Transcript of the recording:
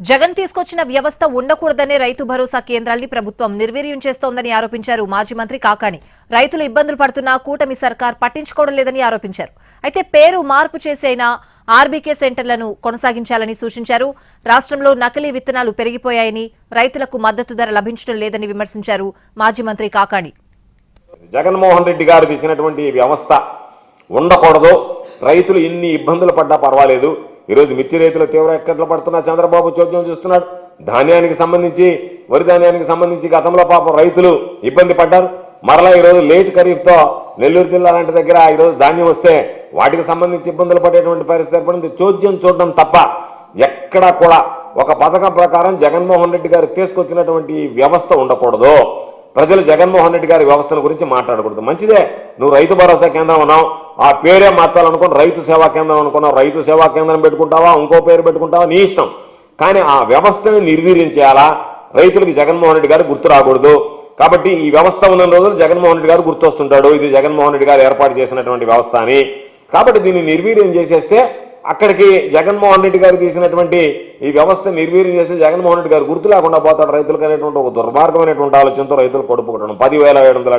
జగన్ తీసుకొచ్చిన వ్యవస్థ ఉండకూడదనే రైతు భరోసా కేంద్రాల్ని ప్రభుత్వం నిర్వీర్యం చేస్తోందని ఆరోపించారు మాజీ మంత్రి కాకాణి. రైతులు ఇబ్బందులు పడుతున్నా కూటమి సర్కార్ పట్టించుకోవడం లేదని ఆరోపించారు. అయితే పేరు మార్పు చేసైనా ఆర్బీకే సెంటర్లను కొనసాగించాలని సూచించారు. రాష్ట్రంలో నకిలీ విత్తనాలు పెరిగిపోయాయని రైతులకు మద్దతు ధర లభించడం లేదని విమర్శించారు మాజీ మంత్రి కాకాణి. జగన్మోహన్ రెడ్డి గారు ఇచ్చినటువంటి వ్యవస్థ ఉండకూడదు. రైతులు ఇన్ని ఇబ్బందులు పడ్డా పర్వాలేదు. ఈరోజు మిర్చి రైతులు తీవ్ర ఎక్కట్లు పడుతున్నా చంద్రబాబు చోద్యం చూస్తున్నాడు. ధాన్యానికి సంబంధించి వరి ధాన్యానికి సంబంధించి గతంలో పాపం రైతులు ఇబ్బంది పడ్డారు. మరలా ఈరోజు లేట్ ఖరీఫ్తో నెల్లూరు జిల్లా లాంటి దగ్గర ఈరోజు ధాన్యం వస్తే వాటికి సంబంధించి ఇబ్బందులు పడేటువంటి పరిస్థితి ఏర్పడింది. చోద్యం చూడడం తప్ప ఎక్కడా కూడా ఒక పథకం ప్రకారం జగన్మోహన్ రెడ్డి గారు తీసుకొచ్చినటువంటి వ్యవస్థ ఉండకూడదు. ప్రజలు జగన్మోహన్ రెడ్డి గారి వ్యవస్థల గురించి మాట్లాడకూడదు. మంచిదే. నువ్వు రైతు భరోసా కేంద్రం అన్నావు. ఆ పేరే మార్చాలనుకుని రైతు సేవా కేంద్రం అనుకున్నావు. రైతు సేవా కేంద్రం పెట్టుకుంటావా? ఇంకో పేరు పెట్టుకుంటావా? నీ ఇష్టం. కానీ ఆ వ్యవస్థని నిర్వీర్యం చేయాలా? రైతులకి జగన్మోహన్ రెడ్డి గారు గుర్తు రాకూడదు. కాబట్టి ఈ వ్యవస్థ ఉన్న రోజులు జగన్మోహన్ రెడ్డి గారు గుర్తొస్తుంటాడు. ఇది జగన్మోహన్ రెడ్డి గారు ఏర్పాటు చేసినటువంటి వ్యవస్థ అని. కాబట్టి దీన్ని నిర్వీర్యం చేసేస్తే అక్కడికి జగన్మోహన్ రెడ్డి గారు తీసినటువంటి ఈ వ్యవస్థ నిర్వీర్యం చేస్తే జగన్మోహన్ రెడ్డి గారు గుర్తు లేకుండా పోతాడు రైతులకు అనేటువంటి ఒక దుర్మార్గమైనటువంటి ఆలోచనతో రైతులు కొడుపుకుంటాను పదివేల ఏడు వందల